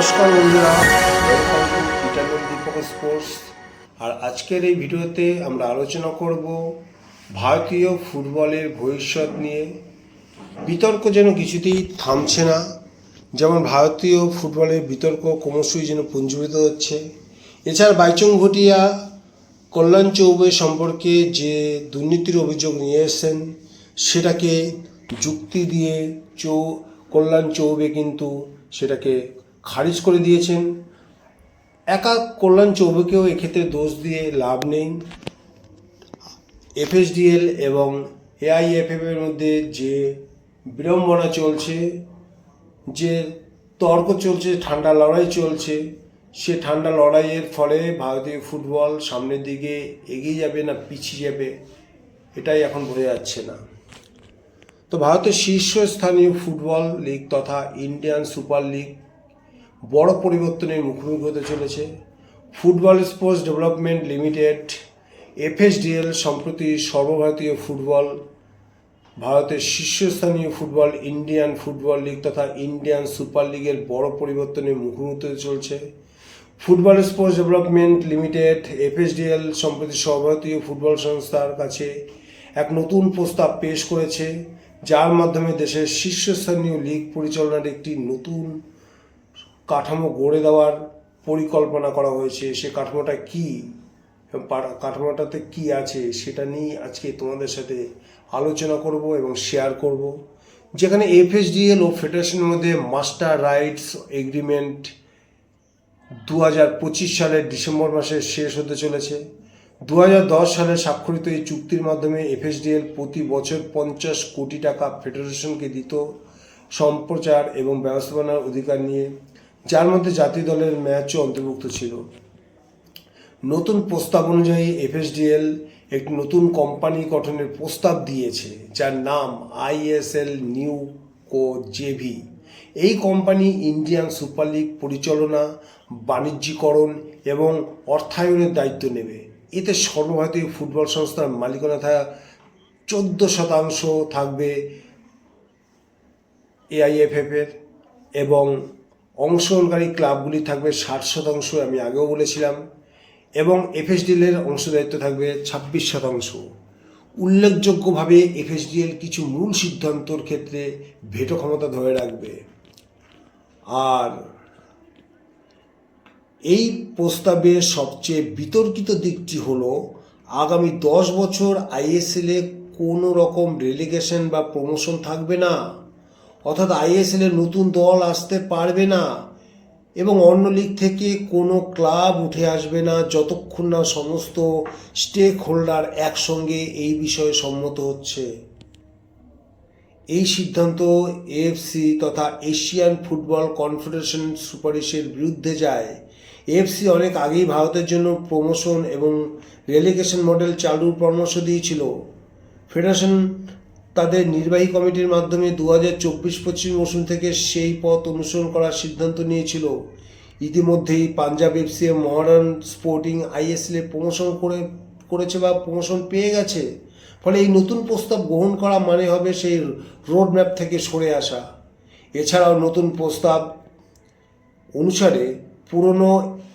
নমস্কার বন্ধুরা। দীপক স্পোর্টস আর আজকের এই ভিডিওতে আমরা আলোচনা করব ভারতীয় ফুটবলের ভবিষ্যৎ নিয়ে। বিতর্ক যেন কিছুতেই থামছে না, যেমন ভারতীয় ফুটবলের বিতর্ক ক্রমশই যেন পুঞ্জীভূত হচ্ছে। এছাড়া বাইচুং ভুটিয়া, কল্যাণ চৌবে সম্পর্কে যে দুর্নীতির অভিযোগ নিয়ে এসেছেন, সেটাকে যুক্তি দিয়ে চৌ, কল্যাণ চৌবে কিন্তু সেটাকে খারিজ করে দিয়েছেন। একা কল্যাণ চৌবেকেও এক্ষেত্রে দোষ দিয়ে লাভ নেই। এফএসডিএল এবং এআইএফএফ এর মধ্যে যে বিড়ম্বনা চলছে, যে তর্ক চলছে, ঠান্ডা লড়াই চলছে, সে ঠান্ডা লড়াইয়ের ফলে ভারতীয় ফুটবল সামনের দিকে এগিয়ে যাবে না, পিছিয়ে যাবে, এটাই এখন বোঝা যাচ্ছে না। তো ভারতের শীর্ষস্থানীয় ফুটবল লিগ তথা ইন্ডিয়ান সুপার লিগ বড় পরিবর্তনের মুখোমুখি হতে চলেছে। Football sports development limited, FSDL সম্প্রতি সর্বভারতীয় ফুটবল, ভারতের শীর্ষস্থানীয় ফুটবল, ইন্ডিয়ান ফুটবল লিগ তথা ইন্ডিয়ান সুপার লিগের বড় পরিবর্তনের মুখোমুখি হতে চলছে। Football sports development limited, FSDL সম্প্রতি সর্বভারতীয় ফুটবল সংস্থার কাছে এক নতুন প্রস্তাব পেশ করেছে, যার মাধ্যমে দেশের শীর্ষস্থানীয় লিগ পরিচালনার একটি নতুন কাঠামো গড়ে দেওয়ার পরিকল্পনা করা হয়েছে, সে কাঠামোটা কি কাঠামোটাতে কি আছে সেটা নিয়ে আজকে তোমাদের সাথে আলোচনা করব এবং শেয়ার করব। যেখানে এফএসডিএল ও ফেডারেশনের মধ্যে মাস্টার রাইটস এগ্রিমেন্ট দু হাজার পঁচিশ সালের ডিসেম্বর মাসে শেষ হতে চলেছে। দু হাজার দশ সালে স্বাক্ষরিত এই চুক্তির মাধ্যমে এফএসডিএল প্রতি বছর পঞ্চাশ কোটি টাকা ফেডারেশনকে দিত। সম্প্রচার এবং ব্যবস্থাপনার অধিকার নিয়ে যার মধ্যে জাতীয় দলের ম্যাচও অন্তর্ভুক্ত ছিল। নতুন প্রস্তাব অনুযায়ী এফএসডিএল একটি নতুন কোম্পানি গঠনের প্রস্তাব দিয়েছে, যার নাম আইএসএল নিউ কো জেভি। এই কোম্পানি ইন্ডিয়ান সুপার লিগ পরিচালনা, বাণিজ্যিকরণ এবং অর্থায়নের দায়িত্ব নেবে। এতে সর্বভারতীয় ফুটবল সংস্থার মালিকানা থাকা চোদ্দ শতাংশ থাকবে এআইএফএফ এর এবং অংশগ্রহণকারী ক্লাবগুলি থাকবে ষাট শতাংশ, আমি আগেও বলেছিলাম, এবং এফএসডিএল এর অংশদায়িত্ব থাকবে ছাব্বিশ শতাংশ। উল্লেখযোগ্যভাবে এফএসডিএল কিছু মূল সিদ্ধান্তর ক্ষেত্রে ভেটো ক্ষমতা ধরে রাখবে। আর এই প্রস্তাবের সবচেয়ে বিতর্কিত দিকটি হল, আগামী দশ বছর আইএসএল কোনো রকম রেলিগেশন বা প্রমোশন থাকবে না। অর্থাৎ আইএসএল এর নতুন দল আসতে পারবে না এবং অন্য লিগ থেকে কোনো ক্লাব উঠে আসবে না, যতক্ষণ না সমস্ত স্টেক হোল্ডার একসঙ্গে এই বিষয়ে সম্মত হচ্ছে। এই সিদ্ধান্ত এএফসি তথা এশিয়ান ফুটবল কনফেডারেশন সুপারিশের বিরুদ্ধে যায়। এএফসি অনেক আগেই ভারতের জন্য প্রমোশন এবং রেলিগেশন মডেল চালুর পরামর্শ দিয়েছিল। ফেডারেশন তাদের নির্বাহী কমিটির মাধ্যমে দু হাজার চব্বিশ পঁচিশ মৌসুম থেকে সেই পথ অনুসরণ করার সিদ্ধান্ত নিয়েছিল। ইতিমধ্যেই পাঞ্জাব এফসি মহারান স্পোর্টিং আইএসএল প্রমোশন করে, করেছে বা প্রমোশন পেয়ে গেছে। ফলে এই নতুন প্রস্তাব গ্রহণ করা মানে হবে সেই রোড ম্যাপ থেকে সরে আসা। এছাড়াও নতুন প্রস্তাব অনুসারে পুরনো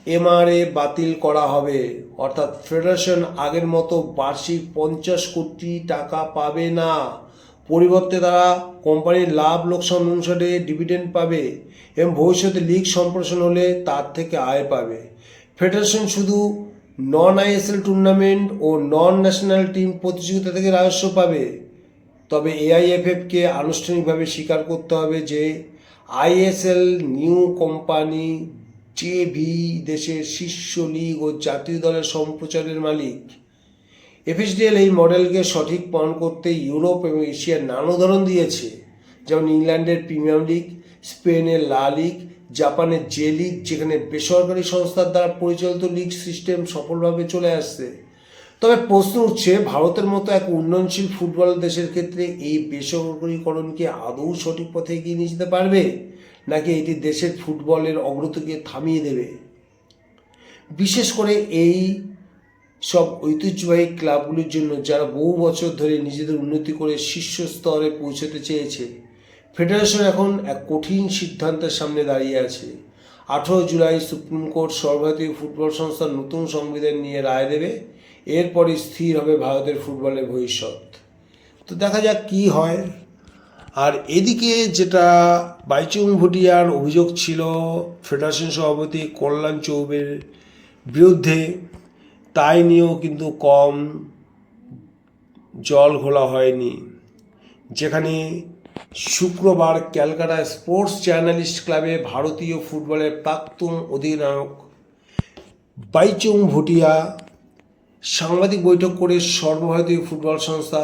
এমআরএ বাতিল করা হবে। অর্থাৎ ফেডারেশন আগের মতো বার্ষিক পঞ্চাশ কোটি টাকা পাবে না। পরিবর্তে তারা কোম্পানির লাভ লোকসান অনুসারে ডিভিডেন্ড পাবে এবং ভবিষ্যতে লিগ সম্প্রসারণ হলে তার থেকে আয় পাবে। ফেডারেশন শুধু নন আইএসএল টুর্নামেন্ট ও নন ন্যাশনাল টিম প্রতিযোগিতা থেকে রাজস্ব পাবে। তবে এআইএফএফকে আনুষ্ঠানিকভাবে স্বীকার করতে হবে যে আইএসএল নিউ কোম্পানি জেভি দেশের শীর্ষ লীগ ও জাতীয় দলের সম্প্রচারের মালিক। এফএসডিএল এই মডেলকে সঠিক প্রমাণ করতে ইউরোপ এবং এশিয়ার নানা উদাহরণ দিয়েছে। যেমন ইংল্যান্ডের প্রিমিয়ার লিগ, স্পেনের লা লিগ, জাপানের জে লিগ, যেখানে বেসরকারি সংস্থার দ্বারা পরিচালিত লিগ সিস্টেম সফলভাবে চলে আসছে। তবে প্রশ্ন উঠছে, ভারতের মতো এক উন্নয়নশীল ফুটবল দেশের ক্ষেত্রে এই বেসরকারীকরণকে আদৌ সঠিক পথে এগিয়ে নিয়ে যেতে পারবে? নাকি এটি দেশের ফুটবলের অগ্রগতিকে থামিয়ে দেবে? বিশেষ করে এই সব ঐতিহ্যবাহী ক্লাবগুলির জন্য যারা বহু বছর ধরে নিজেদের উন্নতি করে শীর্ষ স্তরে পৌঁছতে চেয়েছে, ফেডারেশন এখন এক কঠিন সিদ্ধান্তের সামনে দাঁড়িয়ে আছে। আঠেরো জুলাই সুপ্রিম কোর্ট সর্বভারতীয় ফুটবল সংস্থার নতুন সংবিধান নিয়ে রায় দেবে এরপরে স্থির হবে ভারতের ফুটবলের ভবিষ্যৎ। তো দেখা যাক কি হয়। আর এদিকে যেটা বাইচুং ভুটিয়ার অভিযোগ ছিল, ফেডারেশন সভাপতি কল্যাণ চৌবের বিরুদ্ধে, তাই নিয়েও কিন্তু কম জল ঘোলা হয়নি। যেখানে শুক্রবার ক্যালকাটা স্পোর্টস জার্নালিস্ট ক্লাবে ভারতীয় ফুটবলের প্রাক্তন অধিনায়ক বাইচুং ভুটিয়া সাংবাদিক বৈঠক করে সর্বভারতীয় ফুটবল সংস্থা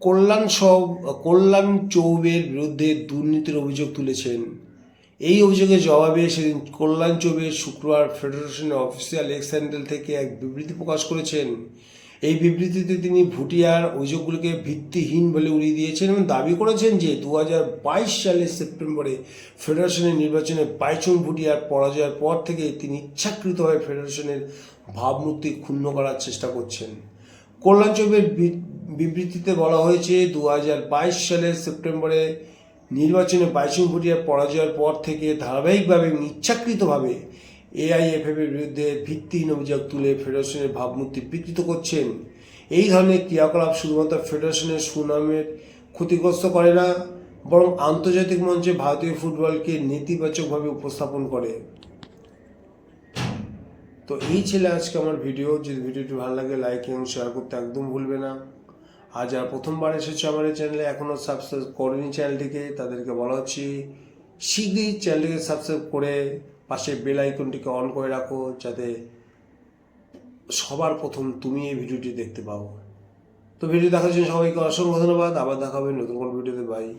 কল্যাণ সব, কল্যাণ চৌবের বিরুদ্ধে দুর্নীতির অভিযোগ তুলেছেন। এই অভিযোগের জবাবে সেদিন কল্যাণ চৌবে শুক্রবার ফেডারেশনের অফিসিয়াল এক্স হ্যান্ডেল থেকে এক বিবৃতি প্রকাশ করেছেন। এই বিবৃতিতে তিনি ভুটিয়ার অভিযোগগুলিকে ভিত্তিহীন বলে উড়িয়ে দিয়েছেন এবং দাবি করেছেন যে দু হাজার বাইশ সালের সেপ্টেম্বরে ফেডারেশনের নির্বাচনে বাইচুং ভুটিয়ার পরাজয়ের পর থেকে তিনি ইচ্ছাকৃতভাবে ফেডারেশনের ভাবমূর্তি ক্ষুণ্ণ করার চেষ্টা করছেন। কল্যাণ চৌবের বিবৃতিতে বলা হয়েছে দু হাজার বাইশ সালের সেপ্টেম্বরে নির্বাচনে বাইচুং ভুটিয়ার পরাজয়ের পর থেকে ধারাবাহিকভাবে ইচ্ছাকৃতভাবে এআইএফএফ এর বিরুদ্ধে ভিত্তিহীন অভিযোগ তুলে ফেডারেশনের ভাবমূর্তি বিকৃত করছেন। এই ধরনের ক্রিয়াকলাপ শুধুমাত্র ফেডারেশনের সুনামের ক্ষতিগ্রস্ত করে না, বরং আন্তর্জাতিক মঞ্চে ভারতীয় ফুটবলকে নেতিবাচকভাবে উপস্থাপন করে। তো এই ছিল আজকে আমার ভিডিও যদি ভিডিওটি ভালো লাগে লাইক এবং শেয়ার করতে একদম ভুলবে না। আর যারা প্রথমবার এসেছে আমার এই চ্যানেলে এখনও সাবস্ক্রাইব করেনি চ্যানেলটিকে তাদেরকে বলা হচ্ছে শীঘ্রই চ্যানেলটিকে সাবস্ক্রাইব করে পাশে বেল আইকনটিকে অন করে রাখো, যাতে সবার প্রথম তুমি এই ভিডিওটি দেখতে পাও। তো ভিডিও দেখার জন্য সবাইকে অসংখ্য ধন্যবাদ। আবার দেখা হবে নতুন কোনো ভিডিওতে বাই